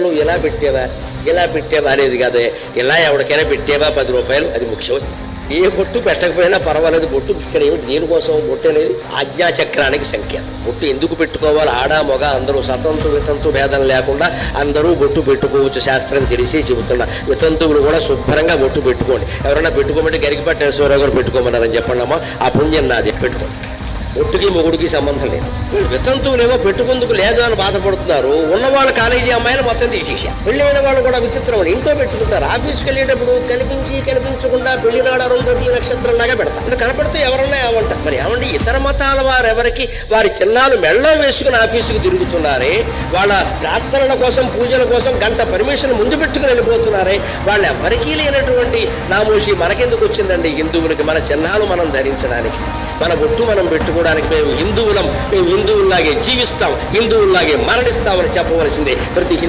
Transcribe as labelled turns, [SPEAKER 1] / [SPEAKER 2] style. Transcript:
[SPEAKER 1] నువ్వు ఇలా పెట్టావా? ఇలా పెట్టావా అనేది కాదు. ఇలా ఎవరికైనా పెట్టావా? పది రూపాయలు అది ముఖ్యం. ఏ బొట్టు పెట్టకపోయినా పర్వాలేదు. బొట్టు ఇక్కడ ఏమిటి? దేనికోసం బొట్టు అనేది ఆజ్ఞాచక్రానికి సంకేతం. బొట్టు ఎందుకు పెట్టుకోవాలి? ఆడ మొగ అందరూ సతంతు వితంతు భేదం లేకుండా అందరూ బొట్టు పెట్టుకోవచ్చు శాస్త్రం తెలిసి చెబుతున్నా. వితంతువులు కూడా శుభ్రంగా బొట్టు పెట్టుకోండి. ఎవరైనా పెట్టుకోమంటే గరికి పట్టేశ్వరరావు గారు పెట్టుకోమన్నారని చెప్పండమ్మా. ఆ పుణ్యం నాది. పెట్టుకోండి. ఒట్టుకి మొగుడికి సంబంధం లేదు. వితంతువులేమో పెట్టుకుందుకు లేదు అని బాధపడుతున్నారు. ఉన్నవాళ్ళు కాలేజీ అమ్మాయిలు మొత్తం తీసేసా పెళ్ళైన వాళ్ళు కూడా విచిత్రం ఇంట్లో పెట్టుకుంటారు. ఆఫీస్కి వెళ్ళేటప్పుడు కనిపించి కనిపించకుండా పెళ్ళినాడు అరుంధతి నక్షత్రం లాగా పెడతారు కనపడుతూ ఎవరన్నా ఏమంటారు మరి ఏమండి ఇతర మతాల వారు ఎవరికి వారి చిన్నాలు మెళ్ళో వేసుకుని ఆఫీసుకు తిరుగుతున్నారే? వాళ్ళ ప్రార్థనల కోసం పూజల కోసం గంట పర్మిషన్ ముందు పెట్టుకుని వెళ్ళిపోతున్నారే? వాళ్ళు ఎవరికీ లేనటువంటి నామోషి మనకెందుకు వచ్చిందండి హిందువులకి మన చిహ్నాలు మనం ధరించడానికి? మన బొట్టు మనం పెట్టుకోవడానికి మేము హిందువులం. మేము హిందువుల్లాగే జీవిస్తాం హిందువుల్లాగే మరణిస్తామని చెప్పవలసిందే. ప్రతి